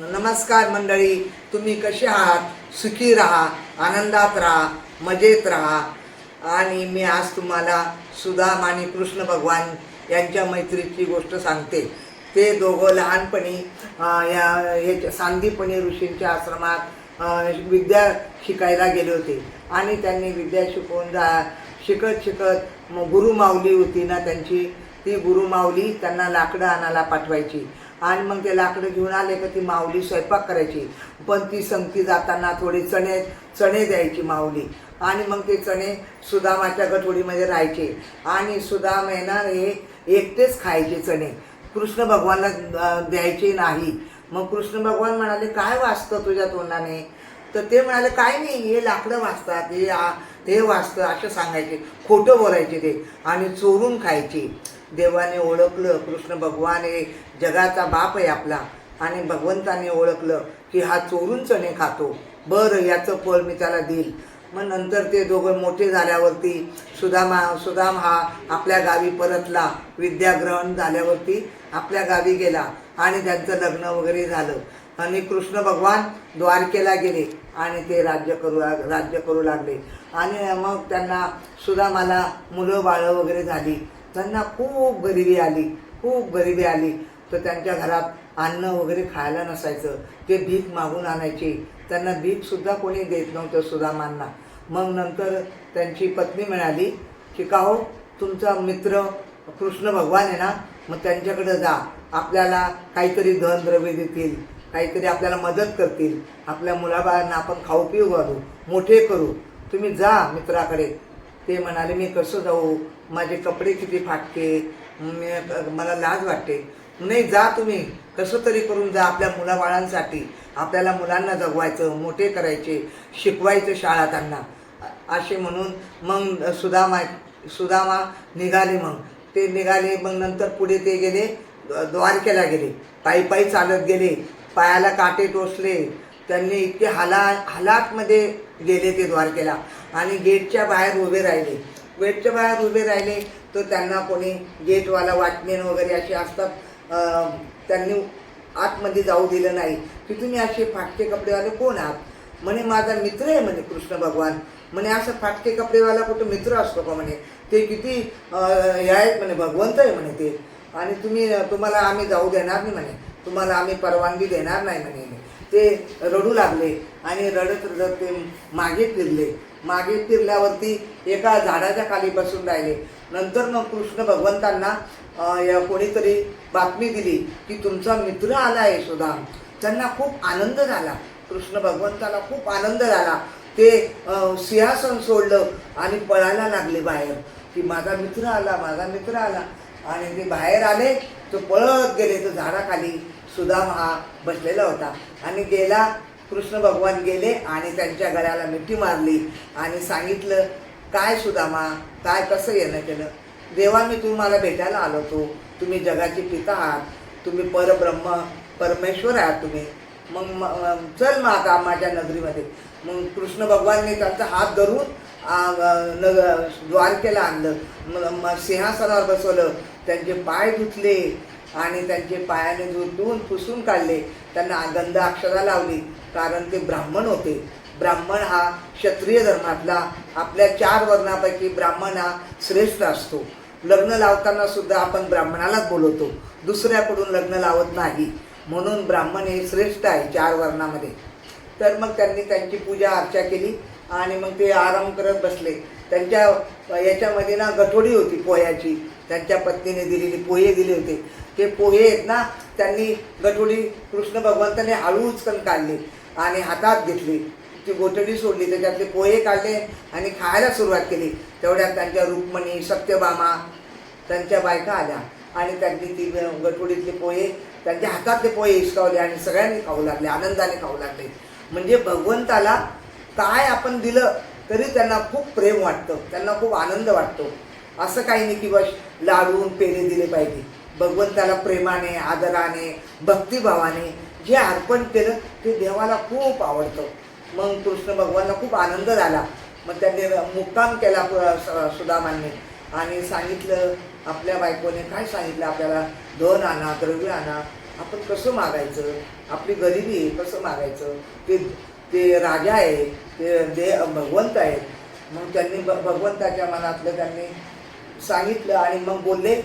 नमस्कार मंडळी तुम्ही कसे आहात? सुखी राहा आनंदात राहा मजेत राहा. आणि मी आज तुम्हाला सुदाम आणि कृष्ण भगवान यांच्या मैत्रीची गोष्ट सांगते. ते दोघं लहानपणी या याच्या सांदीपणी ऋषींच्या आश्रमात विद्या शिकायला गेले होते. आणि त्यांनी विद्या शिकवून जा शिकत शिकत गुरुमाऊली होती ना त्यांची. ती गुरुमाऊली त्यांना लाकडं आणायला पाठवायची. आणि मग ते लाकडं घेऊन आले का ती माऊली स्वयंपाक करायची. पण ती संगती जाताना थोडे चणे चणे द्यायची माऊली. आणि मग ते चणे सुदामाच्या गठोडीमध्ये राहायचे. आणि सुदाम येणार हे एकटेच खायचे चणे. कृष्ण भगवानला द्यायचे नाही. मग कृष्ण भगवान म्हणाले काय वाचतं तुझ्या तोंडाने? तर ते म्हणाले काय नाही हे लाकडं वाचतात हे हे वाचतं असं सांगायचे. खोटं बोलायचे ते. आणि चोरून खायचे. देवाने ओळखलं कृष्ण भगवान हे जगाचा बाप आहे आपला. आणि भगवंताने ओळखलं की हा चोरून चणे खातो. बरं याचं फळ मी त्याला देईल. मग नंतर ते दोघं मोठे झाल्यावरती सुदामा सुदाम हा आपल्या गावी परतला. विद्याग्रहण झाल्यावरती आपल्या गावी गेला. आणि त्यांचं लग्न वगैरे झालं. आणि कृष्ण भगवान द्वारकेला गेले. आणि ते राज्य करू राज्य करू लागले. आणि मग त्यांना सुदामाला मुलं बाळं वगैरे झाली. त्यांना खूप गरिबी आली खूप गरिबी आली. तर त्यांच्या घरात अन्न वगैरे खायला नसायचं. ते भीक मागून आणायचे त्यांना भीकसुद्धा कोणी देत नव्हतं सुदामांना. मग नंतर त्यांची पत्नी मिळाली की का हो तुमचा मित्र कृष्ण भगवान आहे ना मग त्यांच्याकडे जा. आपल्याला काहीतरी धनद्रव्य देतील काहीतरी आपल्याला मदत करतील. आपल्या मुलाबाळांना आपण खाऊ पिऊ घालू मोठे करू. तुम्ही जा मित्राकडे. ते म्हणाले मी कसं जाऊ? माझे कपडे किती फाटके? मी मला लाज वाटते. नाही जा तुम्ही. कसं तरी करून जा आपल्या मुलाबाळांसाठी. आपल्याला मुलांना जगवायचं मोठे करायचे शिकवायचं शाळा त्यांना. असे म्हणून मग सुदामा सुदामा निघाले मग. ते निघाले मग नंतर पुढे ते गेले द्वारकेला गेले. पायी पायी चालत गेले. पायाला काटे टोचले. त्यांनी इतके हाला हालातमध्ये गेले ते द्वारकेला. आणि गेटच्या बाहेर उभे राहिले. गेटच्या बाहेर उभे राहिले तर त्यांना कोणी गेटवाला वाटमेन वगैरे असे असतात त्यांनी आतमध्ये जाऊ दिलं नाही. की तुम्ही असे फाटके कपडेवाले कोण आहात? म्हणे माझा मित्र आहे म्हणे कृष्ण भगवान. म्हणे असं फाटके कपडेवाला कुठं मित्र असतो का म्हणे? ते किती हे आहेत म्हणे भगवंत आहे म्हणे ते. आणि तुम्ही तुम्हाला आम्ही जाऊ देणार नाही म्हणे. तुम्हाला आम्ही परवानगी देणार नाही म्हणे. ते रडू लागले आणि रडत रडत ते मागे फिरले. मागे फिरल्यावरती एका झाडाच्या खाली बसून राहिले. नंतर मग कृष्ण भगवंतांना कोणीतरी बातमी दिली की तुमचा मित्र आला आहे सुद्धा. त्यांना खूप आनंद झाला. कृष्ण भगवंताला खूप आनंद झाला. ते सिंहासन सोडलं आणि पळायला लागले बाहेर. की माझा मित्र आला माझा मित्र आला. आणि ते बाहेर आले तो पळत गेले तो झाडाखाली सुदाम हा बसलेला होता. आणि गेला कृष्ण भगवान गेले आणि त्यांच्या गळ्याला मिठी मारली आणि सांगितलं काय सुदामा काय कसं येणं केलं? देवा मी तुम्हाला भेटायला आलो होतो. तुम्ही जगाचे पिता आहात. तुम्ही परब्रह्म परमेश्वर आहात तुम्ही. मग म- चल मग आता माझ्या नगरीमध्ये. मग कृष्ण भगवानने त्यांचा हात धरून नग द्वारकेला आणलं. म- सिंहासनावर बसवलं. त्यांचे पाय धुतले. आणि त्यांचे पायाने धुतून पुसून काढले. त्यांना गंध अक्षरा लावली कारण ते ब्राह्मण होते. ब्राह्मण हा क्षत्रिय धर्मातला आपल्या चार वर्णापैकी ब्राह्मण हा श्रेष्ठ असतो. लग्न लावताना सुद्धा आपण ब्राह्मणालाच बोलवतो. दुसऱ्याकडून लग्न लावत नाही. म्हणून ब्राह्मण हे श्रेष्ठ आहे चार वर्णामध्ये. तर मग त्यांनी त्यांची पूजा अर्चा केली आणि मग ते आराम करत बसले. त्यांच्या याच्यामध्ये ना गठोडी होती पोह्याची. त्यांच्या पत्नीने दिलेले पोहे दिले होते. ते पोहे आहेत ना त्यांनी गठोडी कृष्ण भगवंताने हळू उचकन काढले आणि हातात घेतली. ती गोठडी सोडली त्याच्यातले पोहे काढले आणि खायला सुरुवात केली. तेवढ्यात त्यांच्या रुक्मणी सत्यभामा त्यांच्या बायका आल्या आणि त्यांनी ती गठोडीतले पोहे त्यांच्या हातातले पोहे हिसकावले आणि सगळ्यांनी खाऊ लागले आनंदाने खाऊ लागले. म्हणजे भगवंताला काय आपण दिलं तरी त्यांना खूप प्रेम वाटतं त्यांना खूप आनंद वाटतो. असं काही नाही की बस लाडून पेढे दिले पाहिजे. भगवंताला प्रेमाने आदराने भक्तिभावाने जे अर्पण केलं ते देवाला खूप आवडतं. मग कृष्ण भगवानला खूप आनंद झाला. मग त्यांनी मुक्काम केला पु- स- सुदामांनी. आणि सांगितलं आपल्या बायकोने काय सांगितलं आपल्याला? धन आणा द्रव्य आणा. आपण कसं मागायचं? आपली गरिबी आहे कसं मागायचं? ते ते राजा आहे ते दे भगवंत आहेत. मग त्यांनी भ भगवंताच्या मनातलं त्यांनी सांगितलं आणि मग बोलले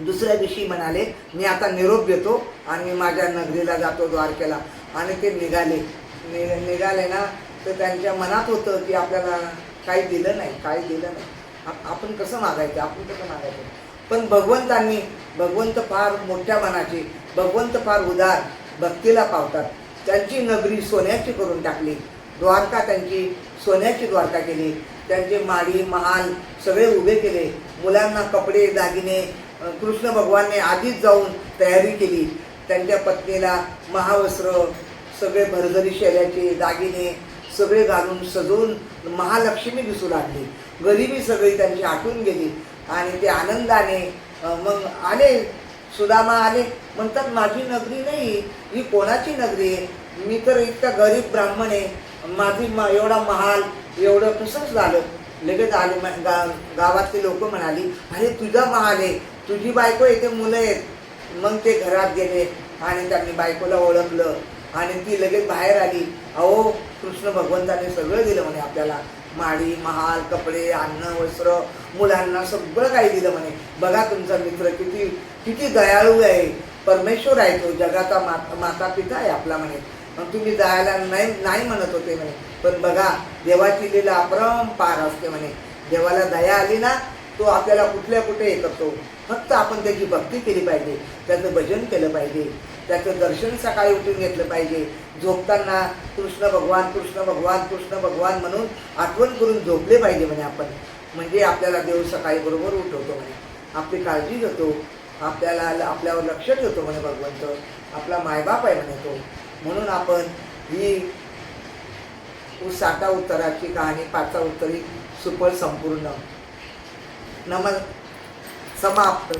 दुसऱ्या दिवशी म्हणाले मी आता निरोप देतो आणि मी माझ्या नगरीला जातो द्वारकेला. आणि ते निघाले. नि निघाले ना तर त्यांच्या मनात होतं की आपल्याला काही दिलं नाही काही दिलं नाही. आपण कसं मागायचं? आपण कसं मागायचं? पण भगवंतांनी भगवंत फार मोठ्या मनाचे भगवंत फार उदार भक्तीला पावतात. त्यांची नगरी सोन्याची करून टाकली. द्वारका त्यांची सोन्याची द्वारका केली. त्यांचे माडी महाल सगळे उभे केले. मुलांना कपडे दागिने कृष्ण भगवानने आधीच जाऊन तयारी केली. त्यांच्या पत्नीला महावस्त्र सगळे भरझरी शेल्याचे दागिने सगळे घालून सजवून महालक्ष्मी दिसू लागली. गरिबी सगळी त्यांची आटून गेली आणि ते आनंदाने मग आले. सुदामा आले. म्हणतात माझी नगरी नाही ही कोणाची नगरी आहे? मी तर इतका गरीब ब्राह्मण आहे. माझी मा एवढा महाल एवढं कसंच झालं. लगेच आले गा गावातली लोक म्हणाली अरे तुझा महाल आहे. तुझी बायको येते मुलं आहेत. मग ते घरात गेले आणि त्यांनी बायकोला ओळखलं आणि ती लगेच बाहेर आली. अहो कृष्ण भगवंताने सगळं दिलं म्हणे आपल्याला. माडी महाल कपडे अन्न वस्त्र मुलांना सगळं काही दिलं म्हणे. बघा तुमचा मित्र किती किती दयाळू आहे. परमेश्वर आहे तो. जगाचा माता माता पिता आहे आपला म्हणे. मग तुम्ही जायला नाही नाही म्हणत होते म्हणे. पण बघा देवाची लीला अपरंपार असते म्हणे. देवाला दया आली ना तो आपल्याला कुठल्या कुठे हे करतो. फक्त आपण त्याची भक्ती केली पाहिजे. त्याचं भजन केलं पाहिजे. त्याचं दर्शन सकाळी उठून घेतलं पाहिजे. झोपताना कृष्ण भगवान कृष्ण भगवान कृष्ण भगवान म्हणून आठवण करून झोपले पाहिजे म्हणे आपण. म्हणजे आपल्याला देव सकाळी बरोबर उठवतो म्हणे. आपली काळजी घेतो. आपल्याला आपल्यावर लक्ष ठेवतो म्हणे भगवंत. आपला मायबाप आहे म्हणे तो. म्हणून आपण ही उ- साता उत्तराची कहाणी पाचा उत्तरी सुपर संपूर्ण. नम समाप्त.